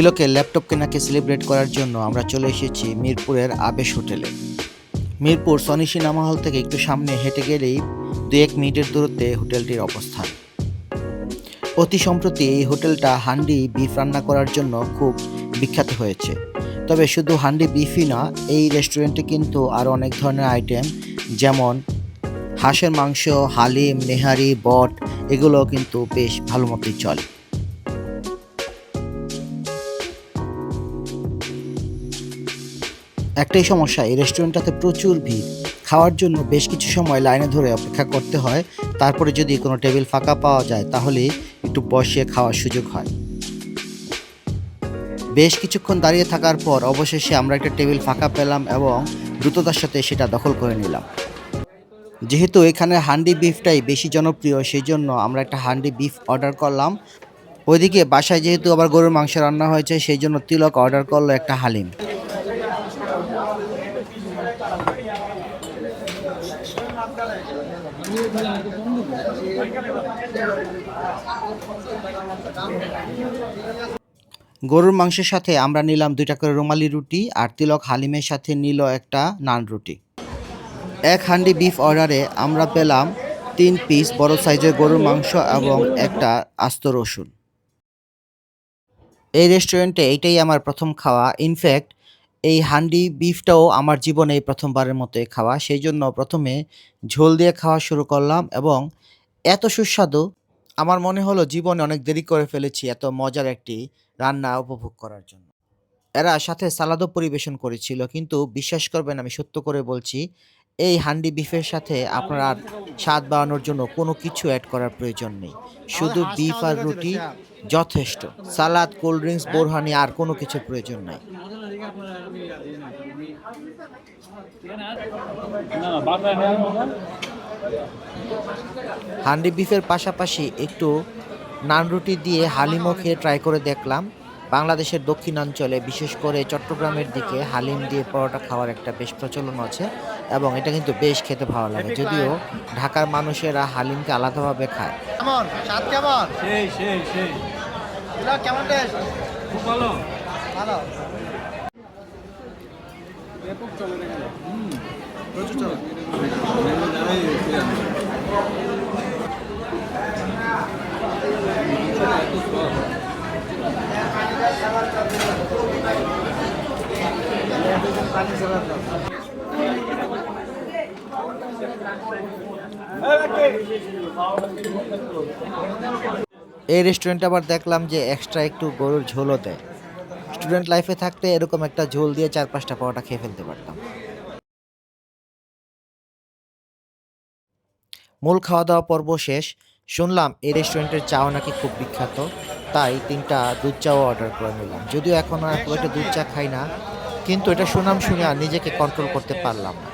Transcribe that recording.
তিলকের laptop কেনাকে celebrate করার জন্য আমরা চলে এসেছি মিরপুরের আবেশ হোটেলে। মিরপুর সনি সিনেমা হল থেকে একটু সামনে হেঁটে গেলেই দু এক মিনিটের দূরত্বে হোটেলটির অবস্থান। অতি সম্প্রতি এই হোটেলটা হান্ডি বিফ রান্না করার জন্য খুব বিখ্যাত হয়েছে। তবে শুধু হান্ডি বিফই না, এই রেস্টুরেন্টে কিন্তু আরও অনেক ধরনের আইটেম যেমন হাঁসের মাংস, হালিম, নেহারি, বট এগুলো কিন্তু বেশ ভালো মতোই চলে। একটাই সমস্যা, এই রেস্টুরেন্টটাতে প্রচুর ভিড়। খাওয়ার জন্য বেশ কিছু সময় লাইনে ধরে অপেক্ষা করতে হয়। তারপরে যদি কোনো টেবিল ফাঁকা পাওয়া যায়, তাহলে একটু বসে খাওয়ার সুযোগ হয়। বেশ কিছুক্ষণ দাঁড়িয়ে থাকার পর অবশেষে আমরা একটা টেবিল ফাঁকা পেলাম এবং দ্রুততার সাথে সেটা দখল করে নিলাম। যেহেতু এখানে হান্ডি বিফটাই বেশি জনপ্রিয় সেই জন্য আমরা একটা হান্ডি বিফ অর্ডার করলাম। ওইদিকে বাসায় যেহেতু আবার গরুর মাংস রান্না হয়েছে সেই জন্য তিলক অর্ডার করল একটা হালিম। গরুর মাংসের সাথে আমরা নিলাম দুইটা করে রুমালি রুটি আর তিলক হালিমের সাথে নিল একটা নান রুটি। এক হান্ডি বিফ অর্ডারে আমরা পেলাম তিন পিস বড় সাইজের গরুর মাংস এবং একটা আস্ত রসুন। এই রেস্টুরেন্টে এটাই আমার প্রথম খাওয়া। ইনফ্যাক্ট এই হান্ডি বিফটাও আমার জীবনে প্রথমবারের মতোই খাওয়া। সেই জন্য প্রথমে ঝোল দিয়ে খাওয়া শুরু করলাম এবং এত সুস্বাদু, আমার মনে হলো জীবনে অনেক দেরি করে ফেলেছি এত মজার একটি রান্না উপভোগ করার জন্য। এরা সাথে সালাদও পরিবেশন করেছিল, কিন্তু বিশ্বাস করবেন আমি সত্য করে বলছি, এই হান্ডি বিফের সাথে আপনার স্বাদ বাড়ানোর জন্য কোনো কিছু অ্যাড করার প্রয়োজন নেই। শুধু বিফ আর রুটি যথেষ্ট। সালাদ, কোল্ড ড্রিঙ্কস, বোরহানি আর কোনো কিছুর প্রয়োজন নাই। হান্ডি বিফের পাশাপাশি একটু নান রুটি দিয়ে হালিমও খেয়ে ট্রাই করে দেখলাম। বাংলাদেশের দক্ষিণাঞ্চলে বিশেষ করে চট্টগ্রামের দিকে হালিম দিয়ে পরোটা খাওয়ার একটা বেশ প্রচলন আছে এবং এটা কিন্তু বেশ খেতে ভালো লাগে। যদিও ঢাকার মানুষেরা হালিমকে আলাদাভাবে খায়। কেমন? স্বাদ কেমন? সেই সেই সেই। কেমন খুব ভালো। ভালো। ব্যাপক চলে না কেন প্রচুর চলো। এই রেস্টুরেন্টে আবার দেখলাম যে এক্সট্রা একটু গরুর ঝোলও দেয়। স্টুডেন্ট লাইফে থাকতে এরকম একটা ঝোল দিয়ে চার পাঁচটা পরোটা খেয়ে ফেলতে পারতাম। মূল খাওয়া দাওয়া পর্ব শেষ। শুনলাম এই রেস্টুরেন্টের চাও নাকি খুব বিখ্যাত। তাই তিনটা দুধ চাও অর্ডার করে নিলাম। যদিও এখন আর খুব একটা দুধ চা খাই না, কিন্তু এটা সুনাম শুনে আর নিজেকে কন্ট্রোল করতে পারলাম না।